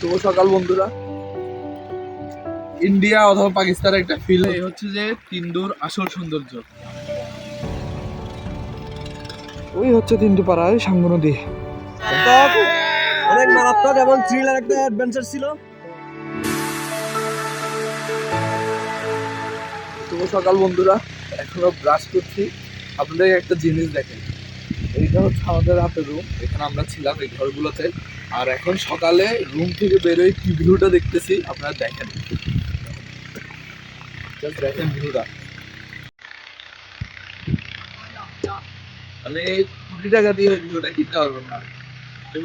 শুভ সকাল বন্ধুরা। ইন্ডিয়া অথবা পাকিস্তানের একটা ফিল এই হচ্ছে যে তিন্দুর আসল সৌন্দর্য। ওই হচ্ছে তিনটে পাড়ায় সাঙ্গ নদী অনেক মারাত্মক এবং থ্রিলার একটা অ্যাডভেঞ্চার ছিল। শুভ সকাল বন্ধুরা। এখনও ব্রাশ করছি। আপনাদের একটা জিনিস দেখেন। এইটা হচ্ছে আমাদের হাতের রুম এখানে আমরা ছিলাম এই ঘরগুলোতে। আর এখন সকালে রুম থেকে বেরোয় কি ভিউটা দেখতেছি, আপনারা দেখেন। দেখেন ভিউটা মানে কোটি টাকা দিয়ে ভিউটা কিনতে পারবেন না।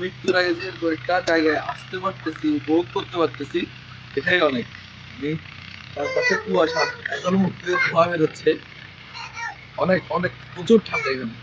মৃত্যুর আগে যে কয়েকটা জায়গায় আসতে পারতেছি, উপভোগ করতে পারতেছি, এটাই অনেক। তার পাশে কুয়াশা, এখন মুখ থেকে ধোঁয়া বেরোচ্ছে। অনেক অনেক প্রচুর ঠান্ডা এখানে।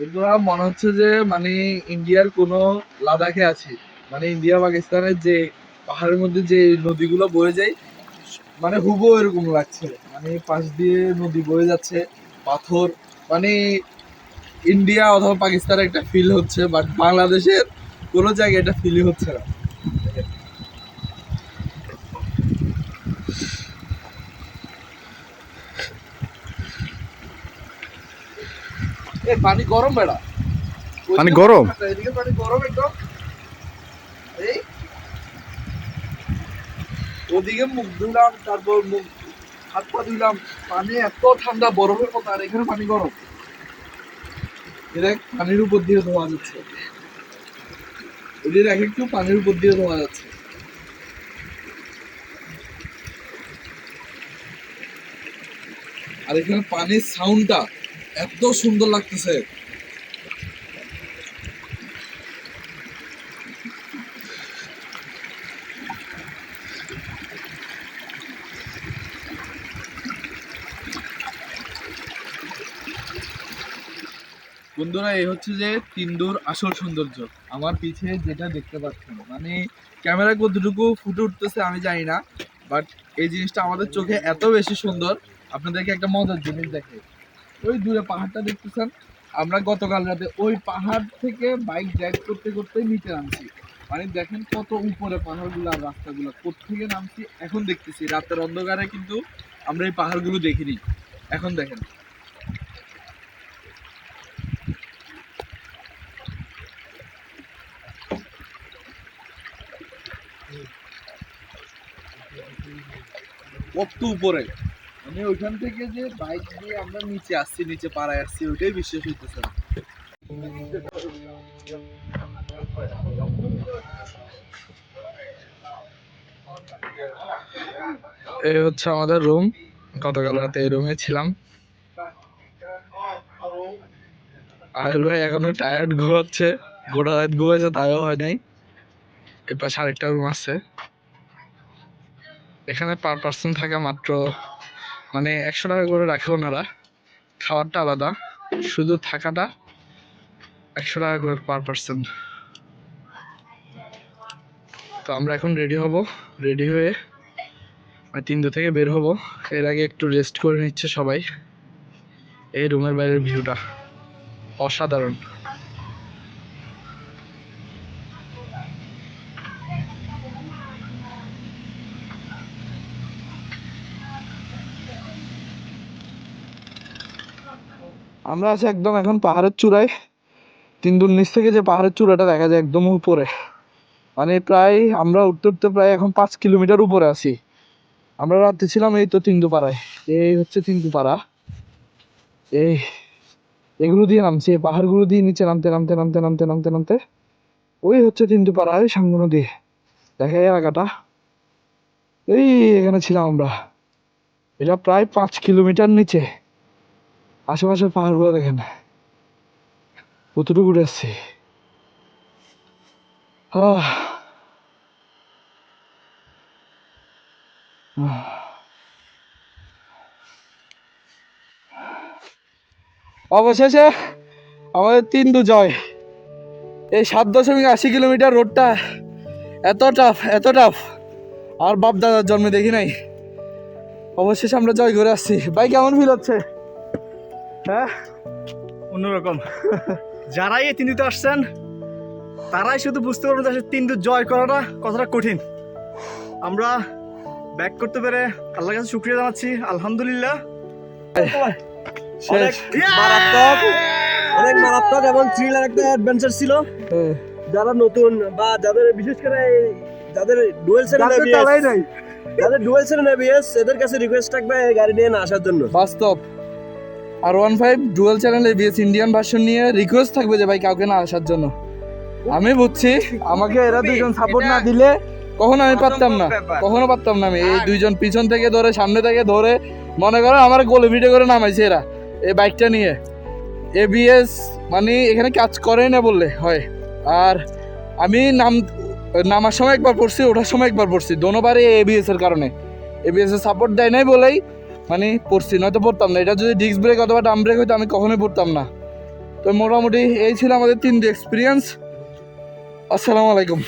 আমার মনে হচ্ছে যে মানে ইন্ডিয়ার কোনো লাদাখে আছি। মানে ইন্ডিয়া, পাকিস্তানের যে পাহাড়ের মধ্যে যে নদীগুলো বয়ে যায় মানে হুবো এরকম লাগছে। মানে পাশ দিয়ে নদী বয়ে যাচ্ছে, পাথর। মানে ইন্ডিয়া অথবা পাকিস্তানের একটা ফিল হচ্ছে বাট বাংলাদেশের কোনো জায়গায় এটা ফিল হচ্ছে না। এ পানি গরম বেড়া। পানি গরম? এদিকে পানি গরম একদম। এই। ওদিকে মুখ ধুলাম তারপর মুখ হাত পা ধুলাম পানি এত ঠান্ডা বরফের মতো আর এখানে পানি গরম। এটা পানির উপর দিয়ে ধোয়া যাচ্ছে। এদের এক একটু পানির উপর দিয়ে ধোয়া যাচ্ছে। আর এখানে পানির সাউন্ডটা এত সুন্দর লাগতেছে। বন্ধুরা, এই হচ্ছে যে তিন্দুর আসল সৌন্দর্য। আমার পিছে যেটা দেখতে পাচ্ছেন মানে ক্যামেরা কতটুকু ফুটে উঠতেছে আমি জানি না বাট এই জিনিসটা আমাদের চোখে এত বেশি সুন্দর, আপনাদেরকে একটা মজার জিনিস দেখে ওই দূরে পাহাড়টা দেখতেছেন? আমরা গতকাল রাতে ওই পাহাড় থেকে বাইক ড্রাইভ করতে করতে নিচে নামছি। মানে দেখেন কত উপরে পাহাড়গুলো আর রাস্তাগুলো। কোথেকে নামছি? এখন দেখতেছি। রাতের অন্ধকারে কিন্তু আমরা এই পাহাড়গুলো দেখিনি। এখন দেখেন। কত উপরে? মানে ওইখান থেকে যে বাইক দিয়ে আমরা নিচে আসছি, নিচে পাড়ায় আসছি, ওইটাই বিশ্বাস হইতেছে না। এই হচ্ছে আমাদের রুম গতকাল রাতে এই রুমে ছিলাম। আহেল ভাই এখনও টায়ার্ড ঘুমাচ্ছে। গোটা রাত ঘুমাইছে তাও হয় নাই। এর পাশে আরেকটা রুম আছে। এখানে পার পার্সন থাকে মাত্র মানে একশো টাকা করে রাখে ওনারা। খাওয়ারটা আলাদা, শুধু থাকাটা একশো টাকা করে পার পার্সন তো আমরা এখন রেডি হব রেডি হয়ে মানে তিনটে থেকে বের হব। এর আগে একটু রেস্ট করে নিচ্ছে সবাই। এই রুমের বাইরের ভিউটা অসাধারণ। আমরা আছি একদম এখন পাহাড়ের চূড়ায়। তিনদুর নিচ থেকে যে পাহাড়ের চূড়াটা দেখা যায় একদম উপরে। মানে প্রায় আমরা উঠতে উঠতে প্রায় এখন পাঁচ কিলোমিটার উপরে আছি। আমরা রাত্রে ছিলাম এই তো তিনদু পাড়ায় এই হচ্ছে তিনদু পাড়া এই এগুলো দিয়ে নামছি, এই পাহাড়গুলো দিয়ে নিচে নামতে নামতে নামতে নামতে নামতে নামতে। ওই হচ্ছে তিনদু পাড়া ওই সাঙ্গ নদী দেখা এলাকাটা এই এখানে ছিলাম আমরা। এটা প্রায় পাঁচ কিলোমিটার নিচে। আশেপাশের পাহাড়গুলো দেখেন। কতটুকু উঠে আসছে আহ। অবশেষে আমাদের তিন দু জয়। এই সাত দশমিক আশি কিলোমিটার রোডটা এত টাফ এত টাফ আর বাপ দাদার জন্মে দেখি নাই। অবশেষে আমরা জয় করে আসছি। ভাই, কেমন ফিল হচ্ছে? হ্যাঁ? অন্যরকম। যারাই এই তিনদিতে আসছেন তারাই শুধু বুঝতে পারবেন যে তিনদু জয় করাটা কতটা কঠিন। আমরা ব্যাক করতে পেরে আল্লাহর কাছে শুক্রিয়া জানাচ্ছি আলহামদুলিল্লাহ। মারাত্মক অনেক মারাত্মক এবং থ্রিলার একটা অ্যাডভেঞ্চার ছিল। হ্যাঁ। যারা নতুন বা যাদের বিশেষ করে যাদের ডুয়েল সেভেন যাদের নাই। যাদের ডুয়েল সেভেন এবিএস এদের কাছে রিকোয়েস্ট থাকবে গাড়ি নিয়ে আসার জন্য। বাস্তব। R one five dual channel ABS Indian version নিয়ে রিকোয়েস্ট থাকবে যে ভাই কাউকে না আসার জন্য। আমি বুঝছি আমাকে এরা দুজন সাপোর্ট না দিলে কখনো আমি পারতাম না। কখনো পারতাম না আমি। এই দুইজন পিছন থেকে ধরে সামনে থেকে ধরে মনে করো আমার গোলে ভিডিও করে নামাইছে এরা এই বাইকটা নিয়ে। এবিএস মানে এখানে কাজ করে না বললে হয়। আর আমি নাম নামার সময় একবার পড়ছি ওঠার সময় একবার পড়ছি। দোনোবারই এবিএস এর কারণে। এবিএস এর সাপোর্ট দেয় নাই বলেই মানে পড়ছি, নয়তো পড়তাম না। এটা যদি ডিস্ক ব্রেক অথবা ডাম ব্রেক হইতো, আমি কখনোই পড়তাম না। তো মোটামুটি এই ছিল আমাদের তিনটে এক্সপিরিয়েন্স আসসালামু আলাইকুম।